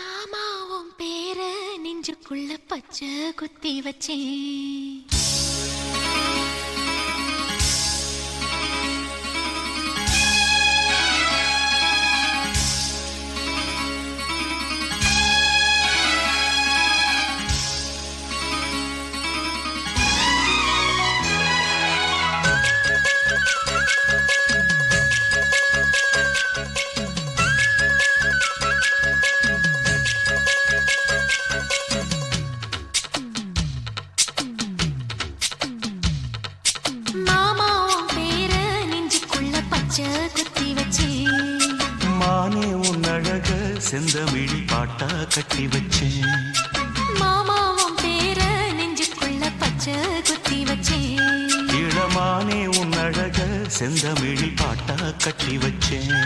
மாமாவும் பேர நெஞ்சுக்குள்ள பச்சை குத்தி வச்சேன். பச்சை குத்தி வச்சேன் மானே உன் அழக செந்தமிழி பாட்டா கட்டி வச்சேன் மாமாவும் பேர நெஞ்சுக்குள்ள பச்சை குத்தி வச்சேன் இளமானே உன் அழக செந்தமிழி பாட்டா கட்டி வச்சேன்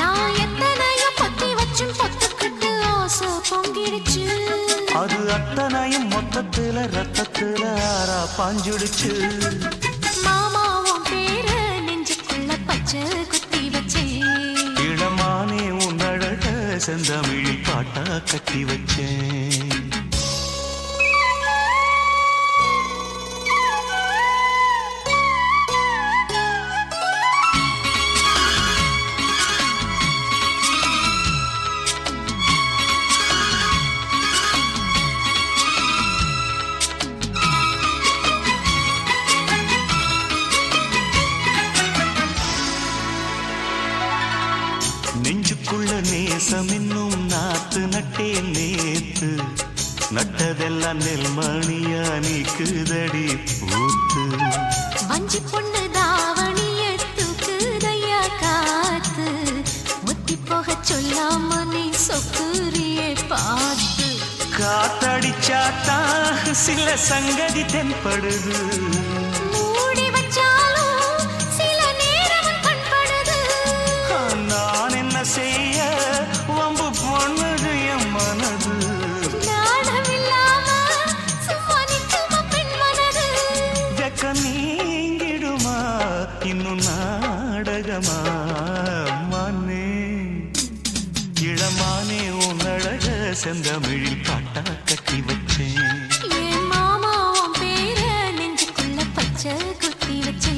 நான் எத்தனையோ பத்தி வச்சும் பொத்துக்கிட்டு ஆசை பொங்கிடுச்சு. அது அத்தனையும் மொத்தத்துல ரத்தத்துல ஆறா பாஞ்சுடுச்சு. அழக பாட்டா கட்டி வச்சேன். இன்னும் நாத்து நட்டேன் நேத்து. நட்டதெல்லாம் நெல்மணியா நீக்குதடி பூத்து. வஞ்சி பொண்ணு தாவணிய தூக்குதையா காத்து. முத்தி போக சொல்லாம நீ சொக்குரியே பார்த்து. காத்தடிச்சாத்தான் சில சங்கதி தென்படுது. நிலமானே உன் அழக செந்தமிழில் பாட்டா கட்டி வச்சேன். என் மாமா பேர நெஞ்சுக்குள்ள பச்சை குத்தி வச்சேன்.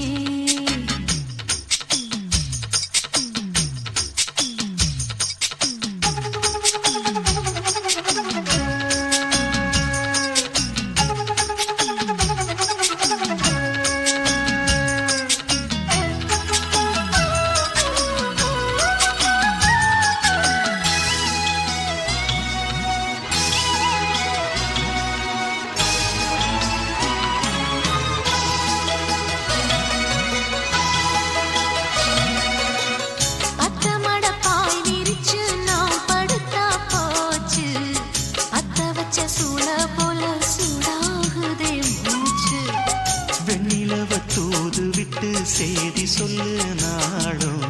செய்தி சொல்லு நாடும்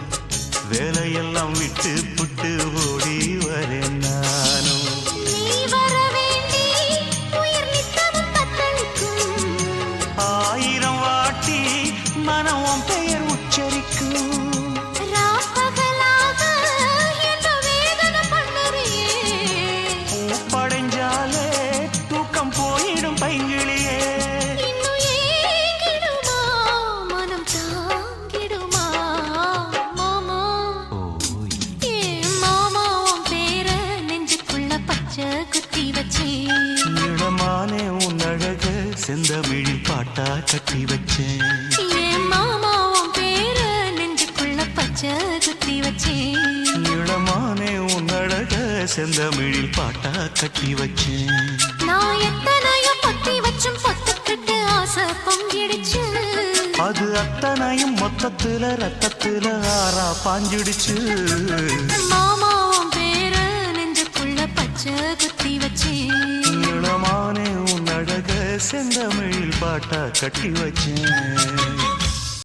வேலையெல்லாம் விட்டு புட்டு ஓடி வரேன் நானும். ஆயிரம் வாட்டி மனம் அழக செந்தமிழி பாட்டா கட்டி வச்சேன். ஏ மாமா உன் பேர நெஞ்சுக்குள்ள பச்சை குத்தி வச்சேன். இளமானே உன் அழக செந்தமிழில் பாட்டா கட்டி வச்சேன். நான் எத்தனையோ பத்தி வச்சும் பொத்துக்கிட்டு ஆசை பொங்கிடுச்சு. அது அத்தனையும் மொத்தத்துல ரத்தத்துல ஆறா பாஞ்சிடுச்சு. செந்தமிழ் பாட்டா கட்டி வச்சேன்.